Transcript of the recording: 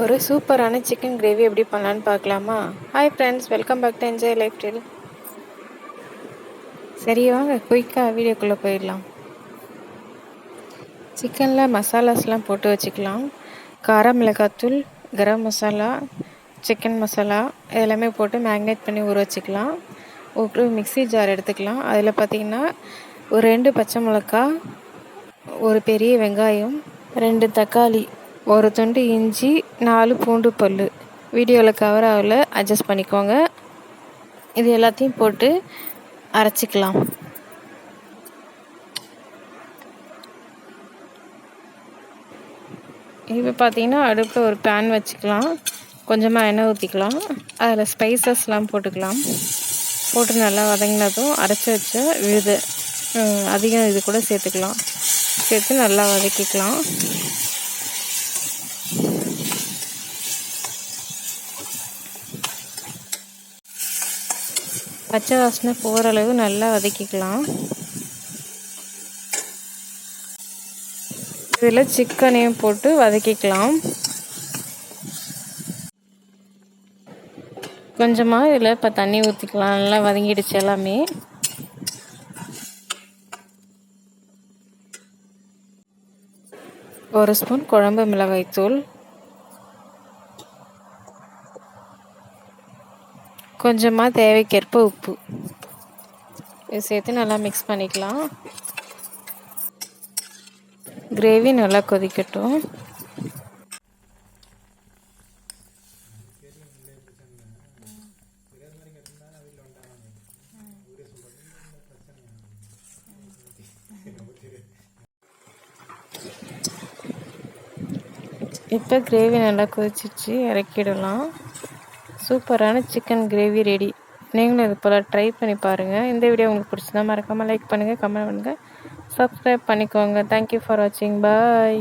ஒரு சூப்பரான chicken gravy எப்படி பண்ணலான்னு பார்க்கலாமா? Hi friends welcome back to enjoy lifestyle சரி வாங்க குயிக்காக வீடியோக்குள்ளே போயிடலாம். சிக்கனில் மசாலாஸ்லாம் போட்டு வச்சுக்கலாம். கார மிளகாத்தூள் கரம் மசாலா சிக்கன் மசாலா எல்லாமே போட்டு மேக்னேட் பண்ணி ஊற வச்சுக்கலாம். ஒரு மிக்சி ஜார் எடுத்துக்கலாம். அதில் பார்த்திங்கன்னா ஒரு ரெண்டு பச்சை மிளகா ஒரு பெரிய வெங்காயம் ரெண்டு தக்காளி ஒரு துண்டு இஞ்சி நாலு பூண்டு பல் வீடியோவில் கவர் ஆகல அட்ஜஸ்ட் பண்ணிக்கோங்க. இது எல்லாத்தையும் போட்டு அரைச்சிக்கலாம். இப்போ பார்த்தீங்கன்னா அடுப்பில் ஒரு பேன் வச்சுக்கலாம். கொஞ்சமாக எண்ணெய் ஊற்றிக்கலாம் அதில் ஸ்பைசஸ்லாம் போட்டுக்கலாம். போட்டு நல்லா வதங்கினதும் அரைச்சி வச்ச விழுது. அதிகம் இது கூட சேர்த்துக்கலாம். சேர்த்து நல்லா வதக்கிக்கலாம். பச்சை வாசனை போகிற அளவு நல்லா வதக்கிக்கலாம். இதில் சிக்கனையும் போட்டு வதக்கிக்கலாம். கொஞ்சமாக இதில் இப்போ தண்ணி ஊற்றிக்கலாம் நல்லா வதங்கிடுச்சு எல்லாமே. ஒரு ஸ்பூன் குழம்பு மிளகாய்த்தூள் கொஞ்சமாக தேவைக்கேற்ப உப்பு. இது சேர்த்து நல்லா மிக்ஸ் பண்ணிக்கலாம். கிரேவி நல்லா கொதிக்கட்டும். இப்போ கிரேவி நல்லா கொதிச்சிச்சு இறக்கிடலாம். சூப்பரான சிக்கன் கிரேவி ரெடி நீங்களும் இது போல் ட்ரை பண்ணி பாருங்கள் இந்த வீடியோ உங்களுக்கு பிடிச்சதா மறக்காமல் லைக் பண்ணுங்கள் கமெண்ட் பண்ணுங்கள் சப்ஸ்கிரைப் பண்ணிக்கோங்க. தேங்க்யூ ஃபார் வாட்சிங் பாய்